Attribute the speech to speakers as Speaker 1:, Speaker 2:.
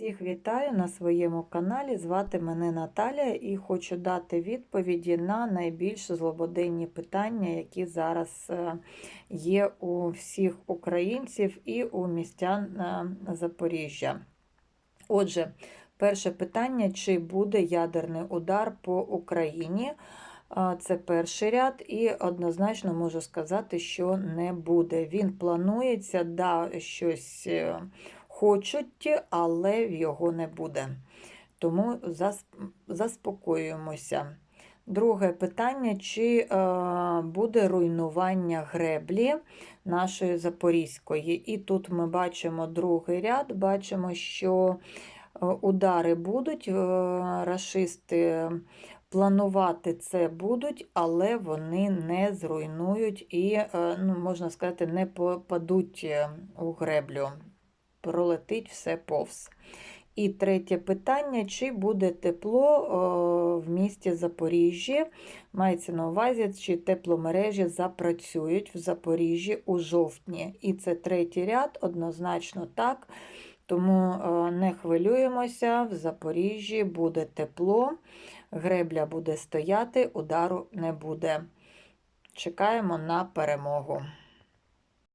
Speaker 1: Всіх вітаю на своєму каналі. Звати мене Наталя і хочу дати відповіді на найбільш злободенні питання, які зараз е, є у всіх українців і у містян е, Запоріжжя. Отже, перше питання: чи буде ядерний удар по Україні? Це перший ряд, і однозначно можу сказати, що не буде. Він планується, да, щось е, хочуть, але його не буде. Тому заспокоюємося. Друге питання: чи е, буде руйнування греблі нашої Запорізької? І тут ми бачимо другий ряд, бачимо, що е, удари будуть, е, рашисти планувати це будуть, але вони не зруйнують і, е, ну, можна сказати, не попадуть е, у греблю. Пролетить все повз. І третє питання: чи буде тепло е, в місті Запоріжжі? Мається на увазі, чи тепломережі запрацюють в Запоріжжі у жовтні. І це третій ряд, однозначно так. Тому е, не хвилюємося, в Запоріжжі буде тепло, гребля буде стояти, удару не буде. Чекаємо на перемогу.